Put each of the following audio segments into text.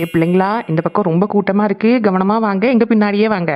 ஏ பிள்ளைங்களா இந்த பக்கம் ரொம்ப கூட்டமா இருக்கு. கவனமா வாங்க. எங்க பின்னாடியே வாங்க.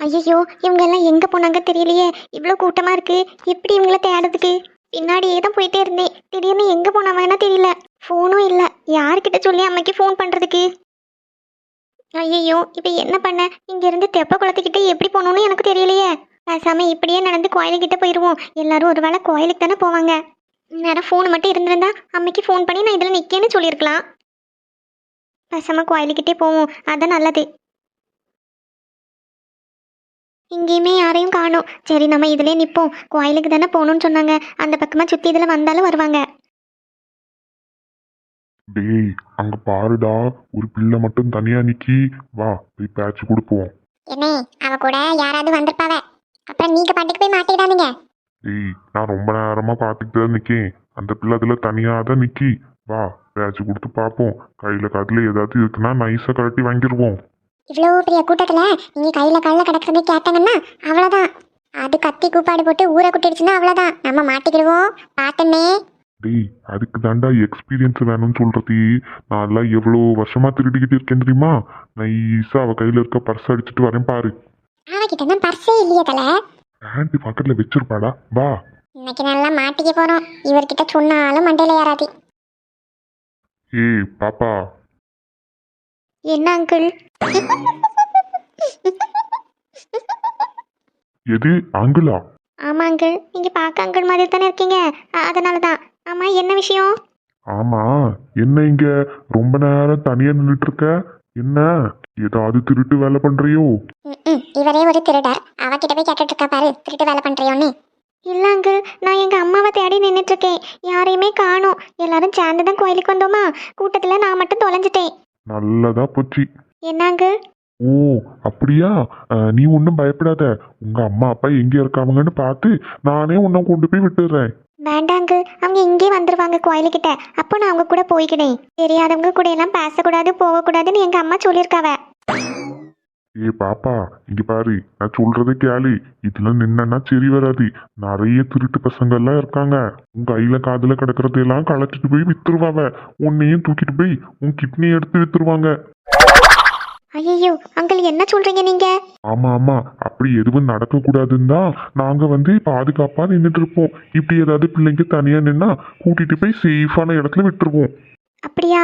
ஐயோ இவங்க எல்லாம் எங்க போனாங்க தெரியலையே. இவ்வளவு கூட்டமா இருக்கு. எப்படி இவங்கள தேடுறதுக்கு? பின்னாடியே தான் போயிட்டே இருந்தேன். திடீர்னு எங்க போனவங்கன்னா தெரியல. ஃபோனும் இல்ல. யார்கிட்ட சொல்லி அம்மைக்கு ஃபோன் பண்றதுக்கு? ஐயோ இப்போ என்ன பண்ண? இங்க இருந்து தெப்ப குளத்துக்கிட்ட எப்படி போகணும்னு எனக்கு தெரியலையே. பேசாம இப்படியே நடந்து கோயிலுக்கிட்ட போயிடுவோம் எல்லாரும் ஒரு வேளை கோயிலுக்கு தானே போவாங்க. நேரம் ஃபோன் மட்டும் இருந்திருந்தா அம்மைக்கு ஃபோன் பண்ணி நான் இதில் நிற்கேன்னு சொல்லியிருக்கலாம். பேசாம கோயிலுக்கிட்டே போவோம். அதான் நல்லது. இங்கேயுமே யாரையும் காணோம். சரி நம்ம இதிலே நிற்போம் கோயிலுக்கு தானே போகணும்னு சொன்னாங்க. அந்த பக்கமாக சுற்றி இதில் வந்தாலும் வருவாங்க. டேய் அங்க பாருடா. ஒரு பிள்ளை மட்டும் தனியா நிக்கி. வா போய் பேட்ச் கொடுப்போம். என்ன அவ கூட யாராவது வந்திருப்பாவ? அப்புறம் நீங்க பாட்டுக்கு போய் மாட்டிக்கிடாதீங்க டேய் நான் ரொம்ப நேரமா பார்த்துக்கிட்டு தான் நிக்கேன். அந்த பிள்ளை அதுல தனியா தான் நிக்கி. வா பேட்ச் கொடுத்து பார்ப்போம் கையில காதுல ஏதாவது இருக்குன்னா நைஸா கழட்டி வாங்கிடுவோம் இவ்வளோ பெரிய கூட்டத்தில் நீங்கள் கையில் காலில் கிடக்கிறத கேட்டாங்கன்னா அவ்வளோதான் அது கத்தி கூப்பாடு போட்டு ஊரை குட்டிடுச்சுன்னா அவ்வளோதான் நம்ம மாட்டிக்கிடுவோம். பார்த்தனே டேய் அதுக்கு தாண்டா எக்ஸ்பீரியன்ஸ் வேணும்னு சொல்றது. நான் எல்லாம் எவ்வளோ வருஷமா திருடிக்கிட்டு இருக்கேன் தெரியுமா? நைஸா அவ கையில இருக்க பர்ஸ் அடிச்சுட்டு வரேன் பாரு. அவகிட்ட தான் பர்ஸே இல்லையே தலை. ஆண்டி பக்கத்துல வச்சிருப்பாடா வா. இன்னைக்கு நல்லா மாட்டிக்க போகிறோம் இவர்கிட்ட சொன்னாலும் மண்டையில் ஏறாது. ஏய் பாப்பா. என்ன அங்கிள் எது அங்குலா ஆமாம் அங்கிள் நீங்கள் பார்க்க அங்கிள் மாதிரி தானே இருக்கீங்க. அதனால தான் ஆமாம் என்ன விஷயம்? ஆமா என்ன இங்க? ரொம்ப நேரம் தனியா நின்றுட்டு இருக்க? என்ன? ஏதாவது திருட்டு வேலை பண்றியோ? ம் இவரே ஒரு திருடர் அவகிட்ட போய் கேட்டுட்டு இருக்கா பாரு திருட்டு வேலை பண்றியோன்னு. இல்ல அங்கிள் நான் எங்க அம்மாவை தேடி நின்றுட்டு இருக்கேன் யாரையுமே காணோம். எல்லாரும் சேர்ந்து தான் கோயிலுக்கு வந்தோமா? கூட்டத்துல நான் மட்டும் தொலைஞ்சிட்டேன். நல்லதா போச்சு. என்ன அங்கிள்? ஓ அப்படியா? அஹ், நீ ஒன்றும் பயப்படாத. உங்க அம்மா அப்பா எங்க இருக்காங்கன்னு பார்த்து நானே உன்னை கொண்டு போய் விட்டுடுறேன் வேண்டாங்க அவங்க இங்கே வந்துருவாங்க கோயிலுக்கிட்ட. அப்போ நான் அவங்க கூட போய்க்கினேன். தெரியாதவங்க கூட எல்லாம் பேசக்கூடாது போகக்கூடாதுன்னு எங்க அம்மா சொல்லியிருக்காவ. ஏ பாப்பா இங்க பாரு நான் சொல்றதை கேளு. இதுல நின்னா சரி வராது. நிறைய திருட்டு பசங்க எல்லாம் இருக்காங்க. உன் கையில காதுல கிடக்கறதையெல்லாம் களைச்சிட்டு போய் வித்துருவாவ. உன்னையும் தூக்கிட்டு போய் உன் கிட்னி எடுத்து வித்துருவாங்க. ஐயோ அங்கிள் என்ன சொல்றீங்க நீங்க? ஆமா ஆமா. அப்படி எதுவும் நடக்க கூடாதுன்னு தான் நாங்க வந்து பாதுகாப்பா நின்றுட்டு இருப்போம். இப்படி ஏதாவது பிள்ளைங்க தனியா நின்னா கூட்டிட்டு போய் சேஃபான இடத்துல விட்டுருவோம். அப்படியா?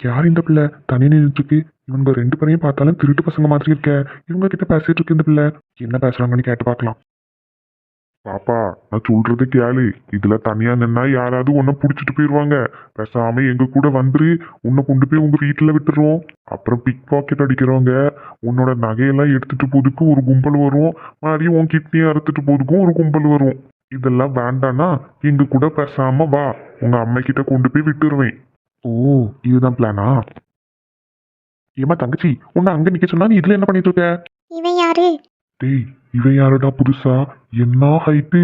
யார் இந்த பிள்ளை? தனியா நின்றுட்டு இருக்கு இவங்க ரெண்டு பேரையும் பார்த்தாலும் திருட்டு பசங்க மாதிரி இருக்க. இவங்க கிட்ட பேசிட்டு இருக்கு இந்த பிள்ளை. என்ன பேசுறாங்கன்னு கேட்டு பார்க்கலாம். பாப்பா நான் சொல்றது கேளு. இதுல தனியா நின்னா யாராவது உன்னை புடிச்சிட்டு போயிருவாங்க. பேசாம எங்க கூட வந்துரு. உன்னை கொண்டு போய் உங்க வீட்டுல விட்டுருவோம் அப்புறம் பிக் பாக்கெட் அடிக்கிறவங்க உன்னோட நகையெல்லாம் எடுத்துட்டு போதுக்கு ஒரு கும்பல் வரும். மறுபடியும் உன் கிட்னியை அறுத்துட்டு போதுக்கும் ஒரு கும்பல் வரும். இதெல்லாம் வேண்டானா எங்க கூட பேசாம வா. உங்க அம்மா கிட்ட கொண்டு போய் விட்டுருவேன். ஓ இதுதான் பிளானா ஏமா தங்கச்சி உன்னை அங்க நிக்க சொன்னா நீ இதுல என்ன பண்ணிட்டு இருக்க? இவன் யாரு? டேய் இவன் யாருடா புதுசா? என்ன ஹைட்டு?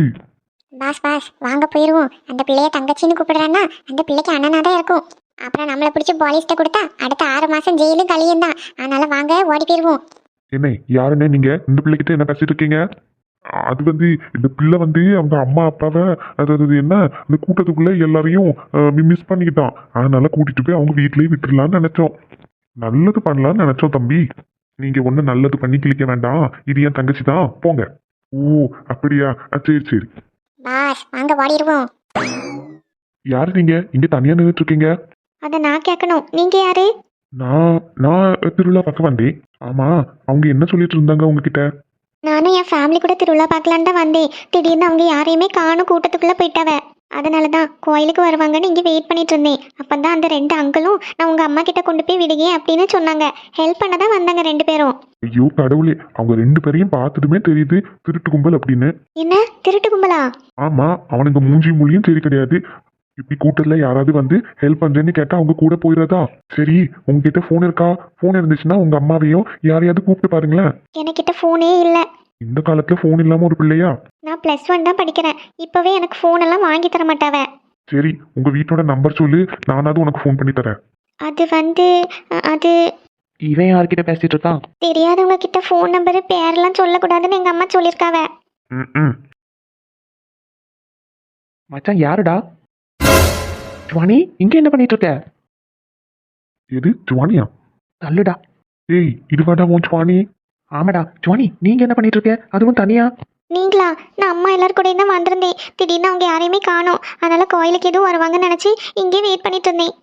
பாஸ் பாஸ் வாங்க போயிருவோம். அந்த பிள்ளைய தங்கச்சின்னு கூப்பிடுறான்னா அந்த பிள்ளைக்கு அண்ணனா தான் இருக்கும். அப்புறம் நம்மளை பிடிச்சி போலீஸ்ட்ட கொடுத்தா அடுத்த ஆறு மாசம் ஜெயிலும் கழியும் தான் அதனால வாங்க ஓடி போயிருவோம். என்ன யாருண்ணே நீங்க? இந்த பிள்ளைகிட்ட என்ன பேசிட்டு இருக்கீங்க? அது வந்து இந்த பிள்ளை வந்து அவங்க அம்மா அப்பாவை அதாவது என்ன? இந்த கூட்டத்துக்குள்ள எல்லாரையும் மிஸ் பண்ணிக்கிட்டான். அதனால கூட்டிட்டு போய் அவங்க வீட்லயே விட்டுறலாம்னு நினைச்சோம். நல்லது பண்ணலாம்னு நினைச்சோம் தம்பி. நீங்க ஒன்றும் நல்லது பண்ணி கிழிக்க வேண்டாம். இது என் தங்கச்சி தான் போங்க. ஓ அப்படியா? அஹ், சரி சரி. பாஸ் வாங்க ஓடிடுவோம் யாரு நீங்க? இங்க தனியா நின்றுட்டு இருக்கீங்க அதை நான் கேட்கணும் நீங்க யாரு? நான் நான் திருவிழா பார்க்க வந்தேன். ஆமா அவங்க என்ன சொல்லிட்டு இருந்தாங்க உங்ககிட்ட? நானும் என் ஃபேமிலி கூட திருவிழா பார்க்கலான்னு தான் வந்தேன். திடீர்னு அவங்க யாரையுமே காணும் கூட்டத்துக்குள்ள போயிட்டாவ. அதனால தான் கோயிலுக்கு வருவாங்கன்னு இங்கே வெயிட் பண்ணிட்டு இருந்தேன். அப்போ தான் அந்த ரெண்டு அங்கிளும் நான் உங்கள் அம்மா கிட்ட கொண்டு போய் விடுங்க அப்படின்னு சொன்னாங்க. ஹெல்ப் பண்ண தான் வந்தாங்க ரெண்டு பேரும். ஐயோ கடவுளே அவங்க ரெண்டு பேரையும் பார்த்துட்டுமே தெரியுது. திருட்டு கும்பல் அப்படின்னு. என்ன? திருட்டு கும்பலா? ஆமா அவனுங்க மூஞ்சி மொழியும் சரி கிடையாது. இப்படி கூட்டத்துல யாராவது வந்து ஹெல்ப் பண்றேன்னு கேட்டா அவங்க கூட போயிடுறதா? சரி உங்ககிட்ட ஃபோன் இருக்கா? ஃபோன் இருந்துச்சுன்னா உங்க அம்மாவையும் யாரையாவது கூப்பிட்டு பாருங்களேன். என்கிட்ட ஃபோனே இல்லை. இந்த காலத்துல ஃபோன் இல்லாம ஒரு பிள்ளையா? நான் ப்ளஸ் ஒன் தான் படிக்கிறேன். இப்போவே எனக்கு ஃபோன் எல்லாம் வாங்கி தர மாட்டாவ. சரி உங்க வீட்டோட நம்பர் சொல்லு. நானாவது உனக்கு ஃபோன் பண்ணி தரேன். அது வந்து அது இவன் யார்கிட்ட பேசிட்டு இருக்கான்? தெரியாதவங்க கிட்ட ஃபோன் நம்பரு பேரெல்லாம் சொல்லக்கூடாதுன்னு எங்கள் அம்மா சொல்லியிருக்காவ. ம் மச்சான் யாருடா? ஜுவானி இங்க என்ன பண்ணிட்டு இருக்க? எது ஜுவானியா? தள்ளுடா. ஏய் இதுவாடா உன் ஜுவானி. ஆமாடா ஜுவானி நீங்க என்ன பண்ணிட்டு இருக்க அதுவும் தனியா? நீங்களா? நான் அம்மா எல்லாரும் கூட தான் வந்திருந்தேன். திடீர்னு அவங்க யாரையுமே காணோம். அதனால கோயிலுக்கு எதுவும் வருவாங்கன்னு நினச்சி இங்கே வெயிட் பண்ணிட்டு இருந்தேன்.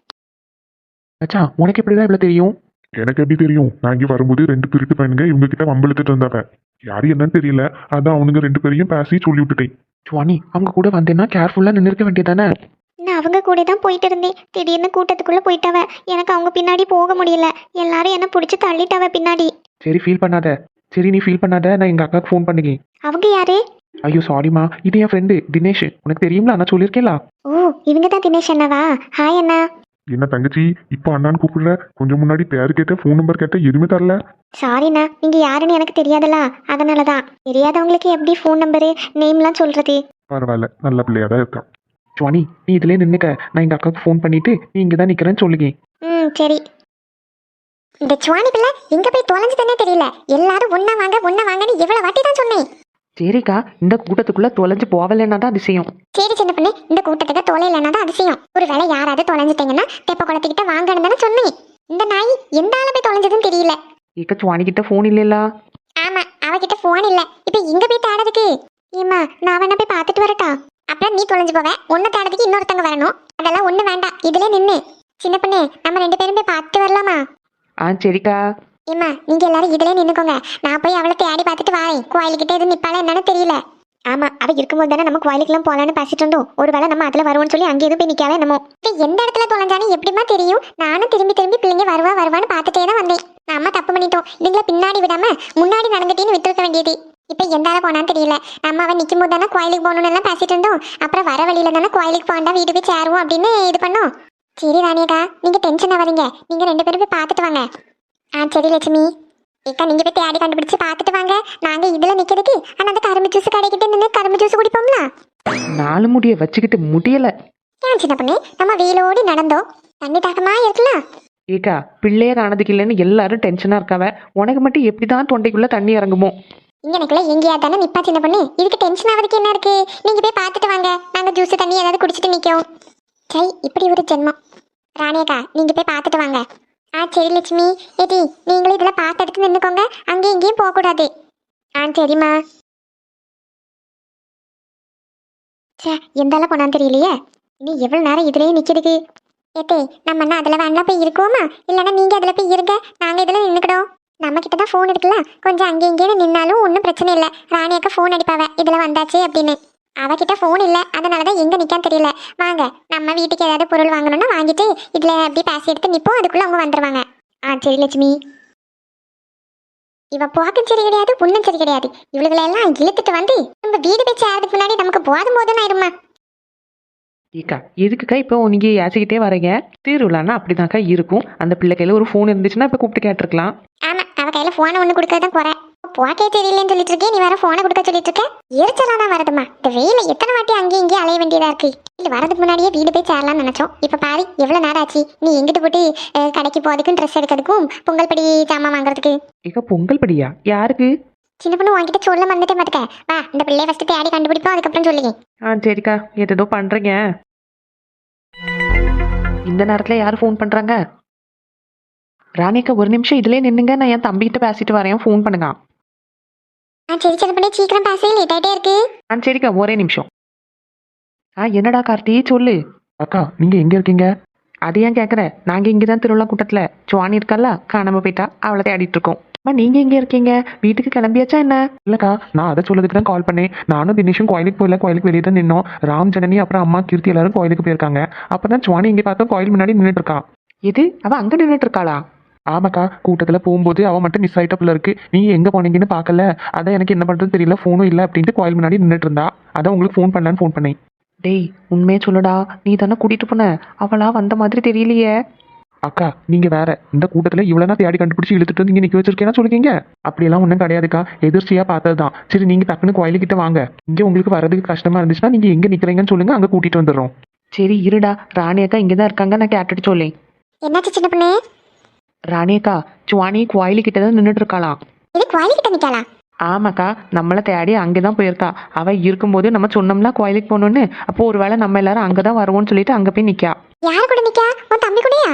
மச்சான் உனக்கு எப்படிதான் இவ்வளவு தெரியும்? எனக்கு எப்படி தெரியும்? நான் இங்கே வரும்போது ரெண்டு திருட்டு பையனுங்க இவங்க கிட்ட வம்பிழுத்துட்டு இருந்தாங்க யாரு என்னன்னு தெரியல. அதான் அவனுங்க ரெண்டு பேரையும் பேசி சொல்லி விட்டுட்டேன். ஜுவானி அவங்க கூட வந்தேன்னா கேர்ஃபுல்லா நின்று இருக்க வேண்டியதானே? நான் அவங்க கூட தான் போயிட்டு இருந்தேன். திடீர்னு கூட்டத்துக்குள்ளே போயிட்டவ. எனக்கு அவங்க பின்னாடி போக முடியல. எல்லாரும் என்ன பிடிச்சி தள்ளிட்டவ பின்னாடி. சரி ஃபீல் பண்ணாத. சரி நீ ஃபீல் பண்ணாத நான் எங்க அக்காவுக்கு ஃபோன் பண்ணிக்கேன் அவங்க யாரு? ஐயோ சாரிம்மா இது என் ஃப்ரெண்டு தினேஷ். உனக்கு தெரியுங்களா நான் சொல்லியிருக்கேன்ல? ஓ இவங்க தான் தினேஷ் அண்ணாவா? ஹாய் அண்ணா. என்ன தங்கச்சி இப்போ அண்ணான்னு கூப்பிடுற கொஞ்சம் முன்னாடி பேர் கேட்ட ஃபோன் நம்பர் கேட்ட எதுவுமே தரல. சாரிண்ணா நீங்கள் யாருன்னு எனக்கு தெரியாதலா அதனால தான் தெரியாதவங்களுக்கு எப்படி ஃபோன் நம்பரு நேம்லாம் சொல்கிறது பரவாயில்ல நல்ல பிள்ளையா தான் இருக்கான். ஜுவானி நீ இதுலயே நின்னுக்க. நான் எங்க அக்காவுக்கு ஃபோன் பண்ணிட்டு நீ இங்க தான் நிக்கிறேன்னு சொல்லுங்க ம் சரி. இந்த சுவானி பிள்ளை எங்க போய் தொலைஞ்சு தானே தெரியல. எல்லாரும் ஒண்ணா வாங்க ஒண்ணா வாங்கன்னு எவ்வளவு வாட்டி தான் சொன்னேன். சரிக்கா இந்த கூட்டத்துக்குள்ள தொலைஞ்சு போகலைன்னா தான் அதிசயம். சரி சின்ன பொண்ணு இந்த கூட்டத்துக்கு தொலைலன்னா தான் அதிசயம். ஒருவேளை யாராவது தொலைஞ்சிட்டீங்கன்னா தெப்ப குளத்துக்கிட்ட வாங்கன்னு தானே சொன்னேன். இந்த நாய் எந்த ஆள போய் தொலைஞ்சதுன்னு தெரியல. ஏக்க சுவானி கிட்ட ஃபோன் இல்லைல்ல ஆமா அவகிட்ட போன் இல்ல. இப்ப எங்க போய் தேடுறதுக்கு. ஏமா நான் வேணா போய் பார்த்துட்டு வரட்டா? அப்புறம் நீ தொலைஞ்சு போவ. ஒன்னு தேடுறதுக்கு இன்னொருத்தங்க வரணும். அதெல்லாம் ஒண்ணு வேண்டாம். இதுல நின்னு. சின்ன பொண்ணு நம்ம ரெண்டு பேரும் போய் பார்த்துட்டு வரலாமா? ஆ சரிக்கா. இம்மா நீங்க எல்லாரும் இதுல நின்னுக்கோங்க. நான் போய் அவளை தேடி பார்த்துட்டு வரேன். கோயிலுக்கிட்ட எதுவும் நிப்பாளா என்னன்னு தெரியல. ஆமா அவ இருக்கும்போது தானே நம்ம கோயிலுக்குலாம் போலான்னு பேசிட்டு இருந்தோம். ஒருவேளை நம்ம அதுல வருவோம்னு சொல்லி அங்கே எதுவும் போய் நிக்காவே என்னமோ. இப்ப எந்த இடத்துல தொலைஞ்சானு எப்படிமா தெரியும்? நானும் திரும்பி திரும்பி பிள்ளைங்க வருவா வருவான்னு பார்த்துட்டே தான் வந்தேன். நம்ம தப்பு பண்ணிட்டோம். இதுங்களை பின்னாடி விடாம முன்னாடி நடந்துட்டேன்னு விட்டுருக்க வேண்டியது. இப்ப எந்தால போனான்னு தெரியல. நம்ம அவன் நிக்கும் போது தானே கோயிலுக்கு போகணும்னு எல்லாம் பேசிட்டு இருந்தோம். அப்புறம் வர வழியில தானே கோயிலுக்கு போண்டா வீட்டுக்கு போய் சேருவோம் அப்படின்னு இது பண்ணோம். சரி ராணியக்கா. நீங்க டென்ஷன் ஆகாதீங்க நீங்க ரெண்டு பேரும் போய் பார்த்துட்டு வாங்க. ஆ சரி லட்சுமி. ஏக்கா நீங்க போய் தேடி கண்டுபிடிச்சு பார்த்துட்டு வாங்க. நாங்க இதுல நிக்கிறதுக்கு ஆனா அந்த கரும்பு ஜூஸ் கடைக்கிட்ட நின்று கரும்பு ஜூஸ் குடிப்போம்ல? நாலு முடிய வச்சுக்கிட்டு முடியல. ஏன் சின்ன பண்ணி? நம்ம வெயிலோடி நடந்தோம். தண்ணி தாக்கமா இருக்கலாம் ஏக்கா பிள்ளைய காணதுக்கு இல்லைன்னு எல்லாரும் டென்ஷனா இருக்காவ. உனக்கு மட்டும் எப்படிதான் தொண்டைக்குள்ள தண்ணி இறங்குமோ? இங்கனக்குள்ள எங்கேயா தானே நிப்பா சின்ன பொண்ணு? இதுக்கு டென்ஷன் ஆகிறதுக்கு என்ன இருக்கு? நீங்க போய் பார்த்துட்டு வாங்க. நாங்க ஜூஸ் தண்ணி ஏதாவது குடிச்சிட்டு நிக்கோம் சை இப்படி ஒரு ஜென்மம். ராணியக்கா நீங்க போய் பார்த்துட்டு வாங்க. ஆ சரி லட்சுமி. ஏடி நீங்களும் இதெல்லாம் பார்த்து எடுத்து நின்னுக்கோங்க. அங்கேயும் இங்கேயும் போகக்கூடாது. ஆ சரிம்மா. சே எந்தால போனான்னு தெரியலையே. நீ எவ்வளவு நேரம் இதுலேயே நிக்கிறதுக்கு ஏத்தே நம்ம என்ன அதில் வேணா போய் இருக்கோமா இல்லைன்னா நீங்க அதில் போய் இருங்க. நாங்கள் இதில் நின்னுக்கிடும் நம்ம கிட்ட தான் ஃபோன் இருக்குல்ல. கொஞ்சம் அங்கே இங்கேயே நின்னாலும் ஒன்றும் பிரச்சனை இல்லை. ராணி அக்கா ஃபோன் அடிப்பாவ. இதில் வந்தாச்சு அப்படின்னு. அவகிட்ட ஃபோன் இல்லை. அதனால தான் எங்கே நிற்கான்னு தெரியல. வாங்க நம்ம வீட்டுக்கு ஏதாவது பொருள் வாங்கணும்னா வாங்கிட்டு இதில் அப்படியே பேசி எடுத்து நிற்போம் அதுக்குள்ளே அவங்க வந்துடுவாங்க ஆ சரி லட்சுமி. இவ போக்கும் சரி கிடையாது புண்ணும் சரி கிடையாது. இவளுகளை எல்லாம் இழுத்துட்டு வந்து நம்ம வீடு போய் சேரதுக்கு முன்னாடி நமக்கு போதும் போதும் ஆயிடுமா? ஏக்கா எதுக்குக்கா இப்போ நீங்க ஏசிக்கிட்டே வரீங்க திருவிழான்னா அப்படிதான்க்கா இருக்கும். அந்த பிள்ளை கையில ஒரு ஃபோன் இருந்துச்சுன்னா இப்போ கூப்பிட்டு கேட்டிருக்கலாம். ஆமா அவ கையில போனை ஒண்ணு கொடுக்கறது தான் குறை போக்கே தெரியலன்னு சொல்லிட்டு இருக்கே நீ வேற போனை கொடுக்க சொல்லிட்டு இருக்க எரிச்சலா தான் வருதுமா இந்த வெயில எத்தனை வாட்டி அங்கேயும் இங்கேயும் அலைய வேண்டியதா இருக்கு. இல்ல வரதுக்கு முன்னாடியே வீடு போய் சேரலாம்னு நினைச்சோம். இப்ப பாரு எவ்வளவு நேரம் ஆச்சு? நீ எங்கிட்டு போட்டு கடைக்கு போறதுக்கும் ட்ரெஸ் எடுக்கிறதுக்கும் பொங்கல் படி சாமான் வாங்குறதுக்கு. ஏக்கா பொங்கல் படியா? யாருக்கு? சின்ன பொண்ணு உன்கிட்ட சொல்ல மறந்துட்டே மாட்டுக்க வா இந்த பிள்ளைய ஃபர்ஸ்ட் தேடி கண்டுபிடிப்போம் அதுக்கப்புறம் சொல்லுங்க. ஆ சரிக்கா. ஏதோ பண்றீங்க. இந்த நேரத்துல யார் ஃபோன் பண்றாங்க? ராணிக்கா ஒரு நிமிஷம் இதுலயே நின்னுங்க. நான் என் தம்பிகிட்ட பேசிட்டு வரேன். ஃபோன் பண்ணுங்க. ஆ சரி சரி பண்ணி சீக்கிரம் பேச லேட் ஆகிட்டே இருக்கு. ஆ சரிக்கா ஒரே நிமிஷம். ஆ என்னடா கார்த்தி சொல்லு. அக்கா நீங்க எங்க இருக்கீங்க? அது ஏன் கேட்குற நாங்கள் இங்கே தான் திருவிழா கூட்டத்தில். சுவானி இருக்கல்ல காணாம போயிட்டா அவளை தேடிட்டு இருக்கோம். அம்மா நீங்கள் எங்கே இருக்கீங்க? வீட்டுக்கு கிளம்பியாச்சா என்ன? இல்லக்கா நான் அதை சொல்லதுக்கு தான் கால் பண்ணேன். நானும் தினேஷும் கோயிலுக்கு போயில கோயிலுக்கு வெளியே தான் நின்னோம். ராம் ஜனனி அப்புறம் அம்மா கீர்த்தி எல்லாரும் கோயிலுக்கு போயிருக்காங்க. அப்பதான் சுவானி இங்கே பார்த்தா கோயில் முன்னாடி நின்றுட்டு இருக்கா. இது அவள் அங்கே நின்றுட்டு இருக்காளா? ஆமாக்கா கூட்டத்தில் போகும்போது அவ மட்டும் மிஸ் ஆயிட்ட போல இருக்கு. நீங்க எங்க போனீங்கன்னு பார்க்கல. அதான் எனக்கு என்ன பண்றதுன்னு தெரியல ஃபோனும் இல்லை அப்படின்ட்டு கோயில் முன்னாடி நின்றுட்டு இருந்தா. அதான் உங்களுக்கு ஃபோன் பண்ணலான்னு ஃபோன் பண்ணேன். டேய் உண்மையே சொல்லுடா. நீ தானே கூட்டிட்டு போன. அவளா வந்த மாதிரி தெரியலையே. அக்கா நீங்க வேற. இந்த கூட்டத்துல இவ்வளவு தேடி கண்டுபிடிச்சு இழுத்துட்டு வந்து இங்க நிக்க வச்சிருக்கேன்னா சொல்லுங்க. அப்படியெல்லாம் ஒன்றும் கிடையாதுக்கா. எதிர்ச்சியா பார்த்ததுதான். சரி நீங்க டக்குன்னு கோயிலுக்கிட்ட வாங்க. இங்க உங்களுக்கு வரதுக்கு கஷ்டமா இருந்துச்சுன்னா நீங்க எங்க நிக்கிறீங்கன்னு சொல்லுங்க அங்க கூட்டிட்டு வந்துடுறோம். சரி இருடா. ராணி அக்கா இங்கே தான் இருக்காங்க. நான் கேட்டுட்டு சொல்லேன். என்னாச்சு சின்ன பொண்ணு ராணி அக்கா சுவானி கோயிலுக்கிட்ட தான் நின்றுட்டு இருக்காளாம் இது ஆமாக்கா நம்மளை தேடி அங்கே தான் போயிருக்கா. அவள் இருக்கும்போது நம்ம சொன்னோம்ல கோயிலுக்கு போகணுன்னு அப்போ ஒரு வேளை நம்ம எல்லாரும் அங்கே தான் வருவோம்னு சொல்லிட்டு அங்கே போய் நிற்கா யார் கூட நிக்கா? உன் தம்பி கூடயா?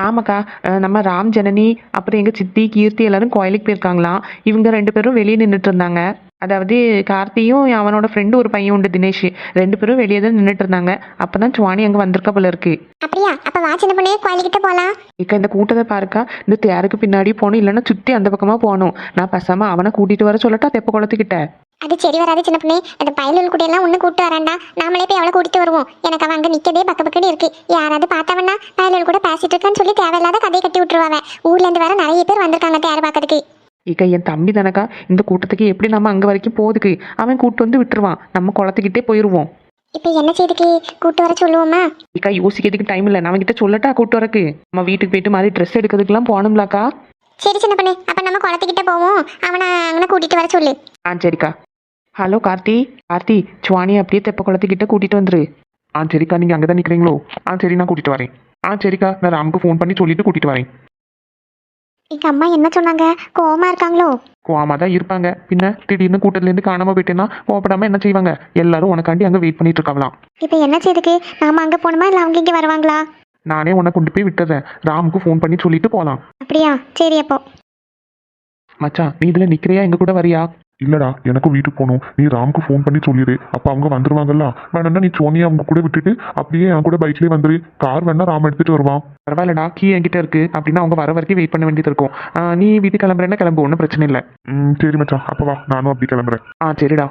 ஆமாக்கா அஹ் நம்ம ராம் ஜனனி அப்புறம் எங்கள் சித்தி கீர்த்தி எல்லாரும் கோயிலுக்கு போயிருக்காங்களாம். இவங்க ரெண்டு பேரும் வெளியே நின்றுட்டு இருந்தாங்க. அதாவது கார்த்தியும் அவனோட ஃப்ரெண்டு ஒரு பையன் உண்டு தினேஷ். ரெண்டு பேரும் வெளியே தான் நின்றுட்டு இருந்தாங்க. அப்போ தான் சுவாணி அங்கே வந்திருக்க போல இருக்கு. அப்படியா? அப்ப வா சின்ன பொண்ணு கோயிலுக்கிட்ட போலாம். இக்கா இந்த கூட்டத்தை பாருக்கா. இந்த தேருக்கு பின்னாடி போகணும் இல்லைன்னா சுற்றி அந்த பக்கமாக போகணும். நான் பேசாமல் அவனை கூட்டிகிட்டு வர சொல்லட்டா தெப்ப குளத்துக்கிட்ட. அது சரி வராது சின்ன பொண்ணு. அந்த பயலுள் கூட எல்லாம் ஒண்ணு கூட்டு வராண்டா? நாமளே போய் அவளை கூட்டிட்டு வருவோம். எனக்கு அவன் அங்க நிக்கதே பக்க பக்கன்னு இருக்கு. யாராவது பார்த்தவனா பயலுள் கூட பேசிட்டு இருக்கான்னு சொல்லி தேவையில்லாத கதையை கட்டி விட்டுருவாங்க ஊர்ல இருந்து வர நிறைய பேர் வந்திருக்காங்க தேர் பார்க்கறதுக்கு. இக்கா என் தம்பி தானக்கா? இந்த கூட்டத்துக்கு எப்படி நம்ம அங்கே வரைக்கும் போகுதுக்கு? அவன் கூட்டு வந்து விட்டுருவான். நம்ம குளத்துக்கிட்டே போயிடுவோம் இப்ப என்ன செய்துக்கு? கூட்டு வர சொல்லுவோமா? இக்கா யோசிக்கிறதுக்கு டைம் இல்லை. நான் கிட்ட சொல்லட்டா கூட்டு வரக்கு? நம்ம வீட்டுக்கு போயிட்டு மாதிரி ட்ரெஸ் எடுக்கிறதுக்குலாம் போகணும்லாக்கா. சரி சின்ன பொண்ணு. அப்ப நம்ம குளத்துக்கிட்ட போவோம். அவனை அங்கே கூட்டிட்டு வர சொல்லு. ஆ சரிக்கா. ஹலோ கார்த்தி. கார்த்தி சுவானி அப்படியே தெப்ப குளத்துக்கிட்ட கூட்டிட்டு வந்துரு. ஆ சரிக்கா. நீங்கள் அங்கே தான் நிற்கிறீங்களோ ஆ சரி நான் கூட்டிகிட்டு வரேன். ஆ சரிக்கா. நான் ராமுக்கு ஃபோன் பண்ணி சொல்லிட்டு கூட்டிகிட்டு வரேன். எங்க அம்மா என்ன சொன்னாங்க? கோவமா இருக்காங்களோ? கோவமாக தான் இருப்பாங்க. பின்ன திடீர்னு கூட்டத்துலேருந்து காணாமல் போயிட்டேன்னா கோவப்படாமல் என்ன செய்வாங்க? எல்லாரும் உனக்காண்டி அங்கே வெயிட் பண்ணிட்டு இருக்காங்களாம். இப்ப என்ன செய்துக்கு? நாம அங்க போகணுமா இல்ல அவங்க இங்க வருவாங்களா? நானே உன்னை கொண்டு போய் விட்டுறேன். ராமுக்கு ஃபோன் பண்ணி சொல்லிட்டு போகலாம் அப்படியா? சரி அப்போ. மச்சான் நீ இதில் நிற்கிறியா எங்கள் கூட வரியா? இல்லடா எனக்கும் வீட்டுக்கு போகணும். நீ ராமுக்கு ஃபோன் பண்ணி சொல்லிடு. அப்போ அவங்க வந்துருவாங்கல்ல? வேணும்னா நீ சோனியா அவங்க கூட விட்டுட்டு அப்படியே என் கூட பைக்லேயே வந்துரு. கார் வேணா ராம் எடுத்துட்டு வருவான். பரவாயில்லடா கீ என்கிட்ட இருக்கு. அப்படின்னா அவங்க வர வரைக்கும் வெயிட் பண்ண வேண்டியது இருக்கும். நீ வீட்டுக்கு கிளம்புறேன்னா கிளம்பு ஒன்றும் பிரச்சனை இல்லை. ம் சரி மச்சான். அப்போ வா நானும் அப்படி கிளம்புறேன். ஆ சரிடா.